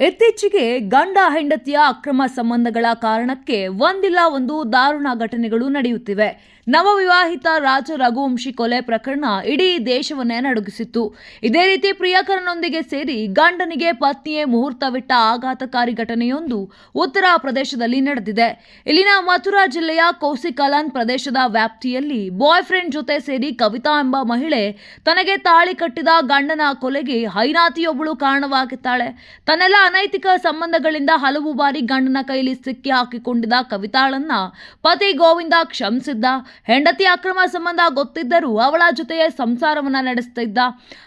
ಇತ್ತೀಚೆಗೆ ಗಂಡ ಹೆಂಡತಿಯ ಅಕ್ರಮ ಸಂಬಂಧಗಳ ಕಾರಣಕ್ಕೆ ಒಂದಿಲ್ಲ ಒಂದು ದಾರುಣ ಘಟನೆಗಳು ನಡೆಯುತ್ತಿವೆ. ನವವಿವಾಹಿತ ರಾಜ ರಘುವಂಶಿ ಕೊಲೆ ಪ್ರಕರಣ ಇಡೀ ದೇಶವನ್ನೇ ನಡುಗಿಸಿತ್ತು. ಇದೇ ರೀತಿ ಪ್ರಿಯಕರನೊಂದಿಗೆ ಸೇರಿ ಗಂಡನಿಗೆ ಪತ್ನಿಯೇ ಮುಹೂರ್ತವಿಟ್ಟ ಆಘಾತಕಾರಿ ಘಟನೆಯೊಂದು ಉತ್ತರ ಪ್ರದೇಶದಲ್ಲಿ ನಡೆದಿದೆ. ಇಲ್ಲಿನ ಮಥುರಾ ಜಿಲ್ಲೆಯ ಕೌಸಿಕಲಾನ್ ಪ್ರದೇಶದ ವ್ಯಾಪ್ತಿಯಲ್ಲಿ ಬಾಯ್ ಜೊತೆ ಸೇರಿ ಕವಿತಾ ಎಂಬ ಮಹಿಳೆ ತನಗೆ ತಾಳಿ ಕಟ್ಟಿದ ಗಂಡನ ಕೊಲೆಗೆ ಹೈನಾತಿಯೊಬ್ಬಳು ಕಾರಣವಾಗಿದ್ದಾಳೆ. ತನ್ನೆಲ್ಲ ಅನೈತಿಕ ಸಂಬಂಧಗಳಿಂದ ಹಲವು ಬಾರಿ ಗಂಡನ ಕೈಲಿ ಸಿಕ್ಕಿ ಹಾಕಿಕೊಂಡಿದ್ದ ಕವಿತಾಳನ್ನ ಪತಿ ಗೋವಿಂದ ಕ್ಷಮಿಸಿದ್ದ. ಹೆಂಡತಿ ಅಕ್ರಮ ಸಂಬಂಧ ಗೊತ್ತಿದ್ದರೂ ಅವಳ ಜೊತೆಯೇ ಸಂಸಾರವನ್ನ ನಡೆಸುತ್ತಿದ್ದ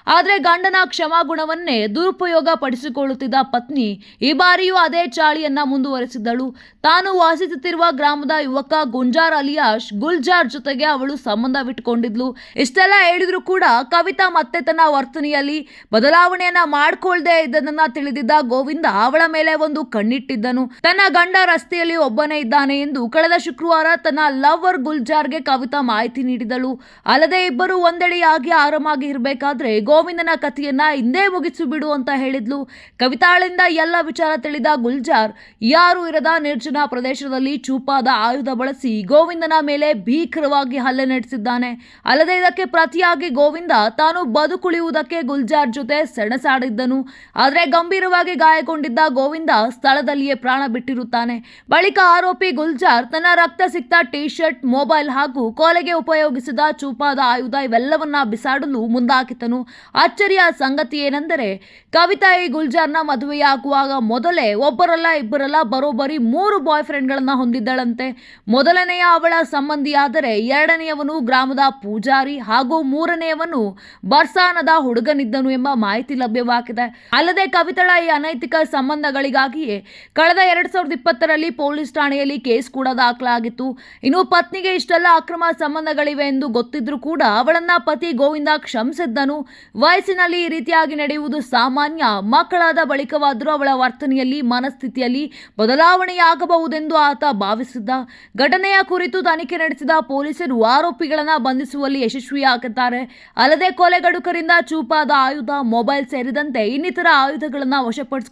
ಆದರೆ ಗಂಡನ ಕ್ಷಮಾಗುಣವನ್ನೇ ದುರುಪಯೋಗ ಪಡಿಸಿಕೊಳ್ಳುತ್ತಿದ್ದ ಪತ್ನಿ ಈ ಬಾರಿಯೂ ಅದೇ ಚಾಳಿಯನ್ನ ಮುಂದುವರೆಸಿದ್ದಳು. ತಾನು ವಾಸಿಸುತ್ತಿರುವ ಗ್ರಾಮದ ಯುವಕ ಗುಂಜಾರ್ ಅಲಿಯಾಶ್ ಗುಲ್ಜಾರ್ ಜೊತೆಗೆ ಅವಳು ಸಂಬಂಧವಿಟ್ಟುಕೊಂಡಿದ್ಲು ಇಷ್ಟೆಲ್ಲ ಹೇಳಿದ್ರು ಕೂಡ ಕವಿತಾ ಮತ್ತೆ ತನ್ನ ವರ್ತನೆಯಲ್ಲಿ ಬದಲಾವಣೆಯನ್ನ ಮಾಡ್ಕೊಳ್ದೆ ಇದ್ದದನ್ನ ತಿಳಿದಿದ್ದ ಗೋವಿಂದ ಅವಳ ಮೇಲೆ ಒಂದು ಕಣ್ಣಿಟ್ಟಿದ್ದನು. ತನ್ನ ಗಂಡ ರಸ್ತೆಯಲ್ಲಿ ಒಬ್ಬನೇ ಇದ್ದಾನೆ ಎಂದು ಕಳೆದ ಶುಕ್ರವಾರ ತನ್ನ ಲವರ್ ಗುಲ್ಜಾರ್ಗೆ ಕವಿತಾ ಮಾಹಿತಿ ನೀಡಿದಳು. ಅಲ್ಲದೆ ಇಬ್ಬರು ಒಂದೆಡೆಯಾಗಿ ಆರಾಮಾಗಿ ಇರಬೇಕಾದ್ರೆ ಗೋವಿಂದನ ಕಥೆಯನ್ನ ಹಿಂದೆ ಮುಗಿಸು ಬಿಡು ಅಂತ ಹೇಳಿದ್ಲು. ಕವಿತಾಳಿಂದ ಎಲ್ಲ ವಿಚಾರ ತಿಳಿದ ಗುಲ್ಜಾರ್, ಯಾರು ಇರದ ನಿರ್ಜನ ಪ್ರದೇಶದಲ್ಲಿ ಚೂಪಾದ ಆಯುಧ ಬಳಸಿ ಗೋವಿಂದನ ಮೇಲೆ ಭೀಕರವಾಗಿ ಹಲ್ಲೆ ನಡೆಸಿದ್ದಾನೆ. ಅಲ್ಲದೆ ಇದಕ್ಕೆ ಪ್ರತಿಯಾಗಿ ಗೋವಿಂದ ತಾನು ಬದುಕುಳಿಯುವುದಕ್ಕೆ ಗುಲ್ಜಾರ್ ಜೊತೆ ಸೆಣಸಾಡಿದ್ದನು. ಆದರೆ ಗಂಭೀರವಾಗಿ ಗಾಯಗೊಂಡಿದ್ದ ಗೋವಿಂದ ಸ್ಥಳದಲ್ಲಿಯೇ ಪ್ರಾಣ ಬಿಟ್ಟಿರುತ್ತಾನೆ. ಬಳಿಕ ಆರೋಪಿ ಗುಲ್ಜಾರ್ ತನ್ನ ರಕ್ತ ಸಿಕ್ತ ಟಿ ಶರ್ಟ್ ಮೊಬೈಲ್ ಹಾಗೂ ಕೊಲೆಗೆ ಉಪಯೋಗಿಸಿದ ಚೂಪಾದ ಆಯುಧ ಇವೆಲ್ಲವನ್ನ ಬಿಸಾಡಲು ಮುಂದಾಕಿತನು. ಅಚ್ಚರಿಯ ಸಂಗತಿ ಏನೆಂದರೆ, ಕವಿತಾ ಈ ಗುಲ್ಜಾರ್ನ ಮದುವೆಯಾಗುವಾಗ ಮೊದಲೇ ಒಬ್ಬರಲ್ಲ ಇಬ್ಬರಲ್ಲ ಬರೋಬ್ಬರಿ ಮೂರು ಬಾಯ್ ಫ್ರೆಂಡ್ಗಳನ್ನ ಹೊಂದಿದ್ದಳಂತೆ. ಮೊದಲನೆಯ ಅವಳ ಸಂಬಂಧಿಯಾದರೆ ಎರಡನೆಯವನು ಗ್ರಾಮದ ಪೂಜಾರಿ ಹಾಗೂ ಮೂರನೆಯವನು ಬರ್ಸಾನದ ಹುಡುಗನಿದ್ದನು ಎಂಬ ಮಾಹಿತಿ ಲಭ್ಯವಾಗಿದೆ. ಅಲ್ಲದೆ ಕವಿತಳ ಈ ಅನೈತಿಕ ಸಂಬಂಧಗಳಿಗಾಗಿಯೇ ಕಳೆದ ಎರಡ್ ಸಾವಿರದ ಇಪ್ಪತ್ತರಲ್ಲಿ ಪೊಲೀಸ್ ಠಾಣೆಯಲ್ಲಿ ಕೇಸ್ ಕೂಡ ದಾಖಲಾಗಿತ್ತು. ಇನ್ನು ಪತ್ನಿಗೆ ಇಷ್ಟೆಲ್ಲ ಅಕ್ರಮ ಸಂಬಂಧಗಳಿವೆ ಎಂದು ಗೊತ್ತಿದ್ರೂ ಕೂಡ ಅವಳನ್ನ ಪತಿ ಗೋವಿಂದ ಕ್ಷಮಿಸಿದ್ದನು. ವಯಸ್ಸಿನಲ್ಲಿ ಈ ರೀತಿಯಾಗಿ ನಡೆಯುವುದು ಸಾಮಾನ್ಯ. ಮಕ್ಕಳಾದ ಬಳಿಕವಾದರೂ ಅವಳ ವರ್ತನೆಯಲ್ಲಿ, ಮನಸ್ಥಿತಿಯಲ್ಲಿ ಬದಲಾವಣೆಯಾಗಬಹುದೆಂದು ಆತ ಭಾವಿಸಿದ್ದ. ಘಟನೆಯ ಕುರಿತು ತನಿಖೆ ನಡೆಸಿದ ಪೊಲೀಸರು ಆರೋಪಿಗಳನ್ನ ಬಂಧಿಸುವಲ್ಲಿ ಯಶಸ್ವಿಯಾಗುತ್ತಾರೆ ಅಲ್ಲದೆ ಕೊಲೆಗಡುಕರಿಂದ ಚೂಪಾದ ಆಯುಧ, ಮೊಬೈಲ್ ಸೇರಿದಂತೆ ಇನ್ನಿತರ ಆಯುಧಗಳನ್ನು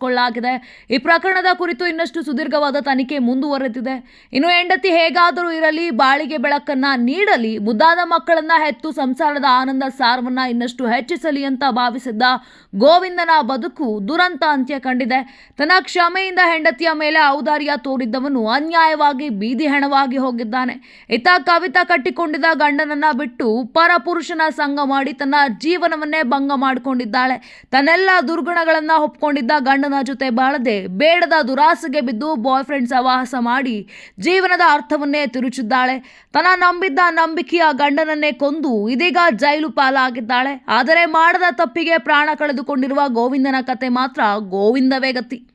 ವಶಪಡಿಸಿಕೊಳ್ಳಲಾಗಿದೆ ಈ ಪ್ರಕರಣದ ಕುರಿತು ಇನ್ನಷ್ಟು ಸುದೀರ್ಘವಾದ ತನಿಖೆ ಮುಂದುವರೆದಿದೆ. ಇನ್ನು ಹೆಂಡತಿ ಹೇಗಾದರೂ ಇರಲಿ ಬಾಳಿಗೆ ಬೆಳಕನ್ನ ನೀಡಲಿ, ಮುದ್ದಾದ ಮಕ್ಕಳನ್ನ ಹೆತ್ತು ಸಂಸಾರದ ಆನಂದ ಸಾರವನ್ನ ಇನ್ನಷ್ಟು ಹೆಚ್ಚಿಸಲಿ ಅಂತ ಭಾವಿಸಿದ್ದ ಗೋವಿಂದನ ಬದುಕು ದುರಂತ ಅಂತ್ಯ ಕಂಡಿದೆ. ತನ್ನ ಕ್ಷಮೆಯಿಂದ ಹೆಂಡತಿಯ ಮೇಲೆ ಔದಾರ್ಯ ತೋರಿದ್ದವನು ಅನ್ಯಾಯವಾಗಿ ಬೀದಿ ಹೆಣವಾಗಿ ಹೋಗಿದ್ದಾನೆ. ಇತ ಕವಿತಾ ಕಟ್ಟಿಕೊಂಡಿದ್ದ ಗಂಡನನ್ನ ಬಿಟ್ಟು ಪರಪುರುಷನ ಸಂಗ ಮಾಡಿ ತನ್ನ ಜೀವನವನ್ನೇ ಭಂಗ ಮಾಡಿಕೊಂಡಿದ್ದಾಳೆ. ತನ್ನೆಲ್ಲ ದುರ್ಗುಣಗಳನ್ನ ಒಪ್ಕೊಂಡಿದ್ದ ಗಂಡನ ಜೊತೆ ಬಾಳದೆ ಬೇಡದ ದುರಾಸೆಗೆ ಬಿದ್ದು ಬಾಯ್ ಫ್ರೆಂಡ್ ಸವಾಹಸ ಮಾಡಿ ಜೀವನದ ಅರ್ಥವನ್ನೇ ತಿರುಚಿದ್ದಾಳೆ. ತನ್ನ ನಂಬಿದ್ದ ನಂಬಿಕೆಯ ಗಂಡನನ್ನೇ ಕೊಂದು ಇದೀಗ ಜೈಲು ಪಾಲಾಗಿದ್ದಾಳೆ. ಆದರೆ ಮಾಡದ ತಪ್ಪಿಗೆ ಪ್ರಾಣ ಕಳೆದುಕೊಂಡಿರುವ ಗೋವಿಂದನ ಕತೆ ಮಾತ್ರ ಗೋವಿಂದವೇ ಗತಿ.